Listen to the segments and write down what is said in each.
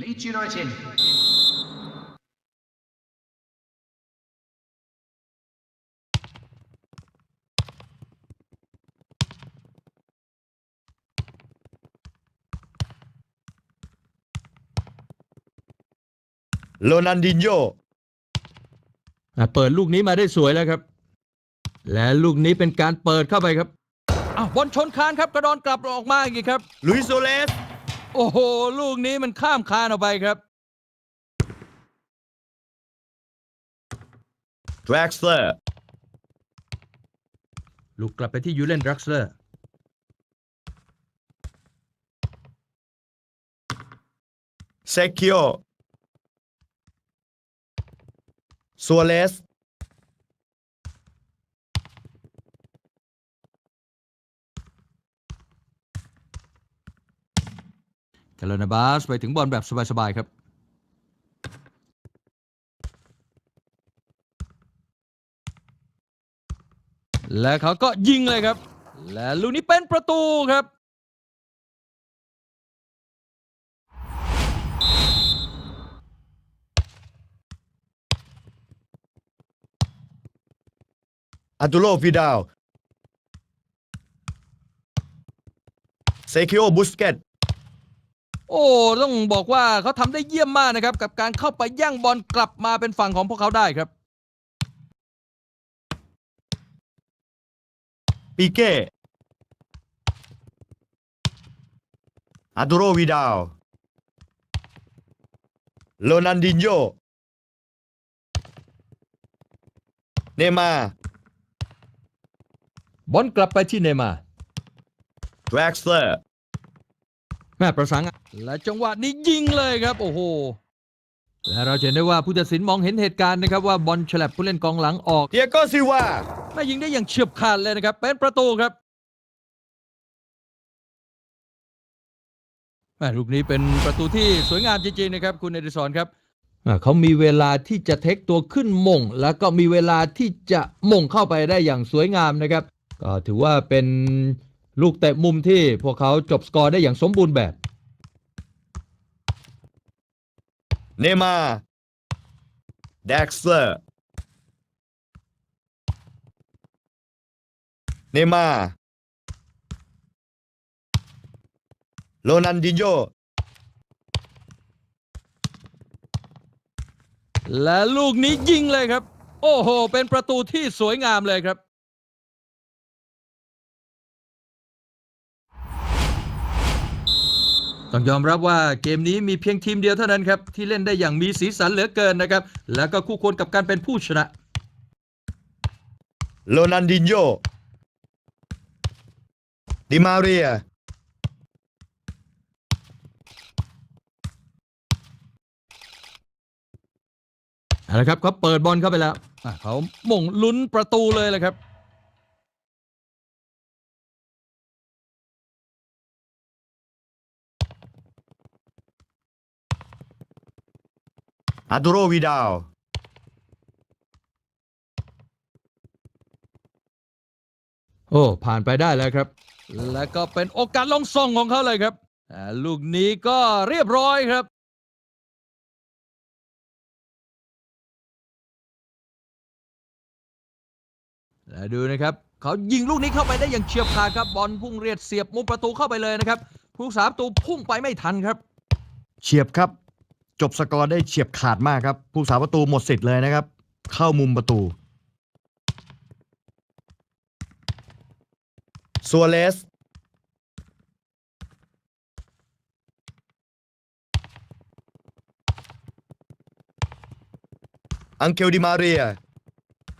Leeds United. โรนันดินโยอะเปิดลูกนี้มาได้สวยแล้วครับ และลูกนี้เป็นการเปิดเข้าไปครับอ้าวบอลชนคานครับกระดอนกลับออกมาอีกครับลุยโซเลส โอ้โห ลูกนี้มันข้ามคานออกไปครับแดร็กสเลอร์ลูกกลับไปที่ยูเลนดรักเซอร์ เซคิโอซัวเลส คาร์โลนาบาสไปถึงบอลแบบสบาย ๆ ครับ และเขาก็ยิงเลยครับ และลูกนี้เป็นประตูครับอัตุโลฟิดาวเซคิโอบุสเกต โอ้ต้องบอกว่าเขาทำได้เยี่ยมมากนะครับ กับการเข้าไปย่างบอลกลับมาเป็นฝั่งของพวกเขาได้ครับ ปีเก้อัตุโรวิดาวโรนันดินโยเนมาร์บอลกลับไปที่เนย์มาร์แดร็กสเลอร์แม่ประสานงาน และจังหวะนี้ยิงเลยครับ โอ้โห และเราจะเห็นได้ว่าผู้ตัดสินมองเห็นเหตุการณ์นะครับว่าบอลฉลับผู้เล่นกองหลังออกเดียโกซิวาแม่ยิงได้อย่างเฉียบขาดเลยนะครับ เป็นประตูครับแม่ลูกนี้เป็นประตูที่สวยงามจริงๆนะครับ คุณเอดิสอนครับอ่าเขามีเวลาที่จะเทคตัวขึ้นมง แล้วก็มีเวลาที่จะมงเข้าไปได้อย่างสวยงามนะครับ ก็ถือว่าเป็นลูกเตะมุมที่พวกเขาจบสกอร์ได้อย่างสมบูรณ์แบบ เนมาร์แด็กสเลอร์เนมาโรนันดิโยและลูกนี้ยิงเลยครับ โอ้โห เป็นประตูที่สวยงามเลยครับ ต้องยอมรับว่าเกมนี้มีเพียงทีมเดียวเท่านั้นครับ ที่เล่นได้อย่างมีสีสันเหลือเกินนะครับ แล้วก็คู่ควรกับการเป็นผู้ชนะ โรนันดินโยดิมาเรียเอาละครับเขาเปิดบอลเข้าไปแล้วอะเขาหม่งลุ้นประตูเลยแหละครับ อาตูโรวิดาวโอ้ผ่านไปได้แล้วครับ แล้วก็เป็นโอกาสลงส่งของเขาเลยครับอ่าลูกนี้ก็เรียบร้อยครับและดูนะครับเขายิงลูกนี้เข้าไปได้อย่างเฉียบขาดครับบอลพุ่งเรียดเสียบมุมประตูเข้าไปเลยนะครับผู้สามตูพุ่งไปไม่ทันครับ เฉียบครับ จบสกอร์ได้เฉียบขาดมากครับ ผู้สาประตูหมดสิทธิ์เลยนะครับ เข้ามุมประตูซัวเลสอังเคลดิมาเรีย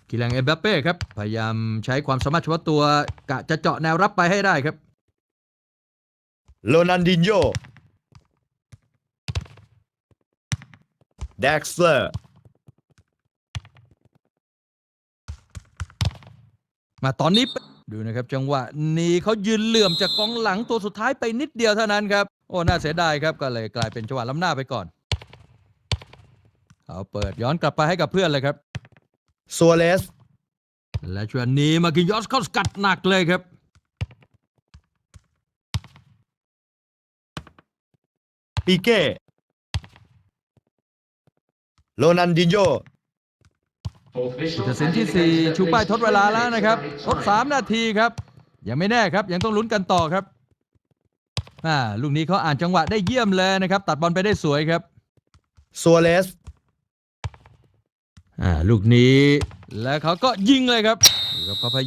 กิลังเอ็มบัปเป้ครับ พยายามใช้ความสามารถเฉพาะตัวกะจะเจาะแนวรับไปให้ได้ครับ โรนันดินโย ด็กสเลอร์มาตอนนี้เป็นดูนะครับจังหวะนี้เขายืนเหลื่อมจากกองหลังตัวสุดท้ายไปนิดเดียวเท่านั้นครับ โอ้ น่าเสียดายครับก็เลยกลายเป็นจังหวะล้ำหน้าไปก่อนเขาเปิดย้อนกลับไปให้กับเพื่อนเลยครับซัวเลส และช่วงนี้มากินยอสเข้าสกัดหนักเลยครับ ปีเก้ โรนันดินโยผู้ตัดสินที่ 4 ชูป้ายทดเวลาแล้วนะครับ ทด 3 นาทีครับ ยังไม่แน่ครับ ยังต้องลุ้นกันต่อครับอ่าลูกนี้เขาอ่านจังหวะได้เยี่ยมเลยนะครับ ตัดบอลไปได้สวยครับซัวเรสอ่าลูกนี้แล้วเขาก็ยิงเลยครับ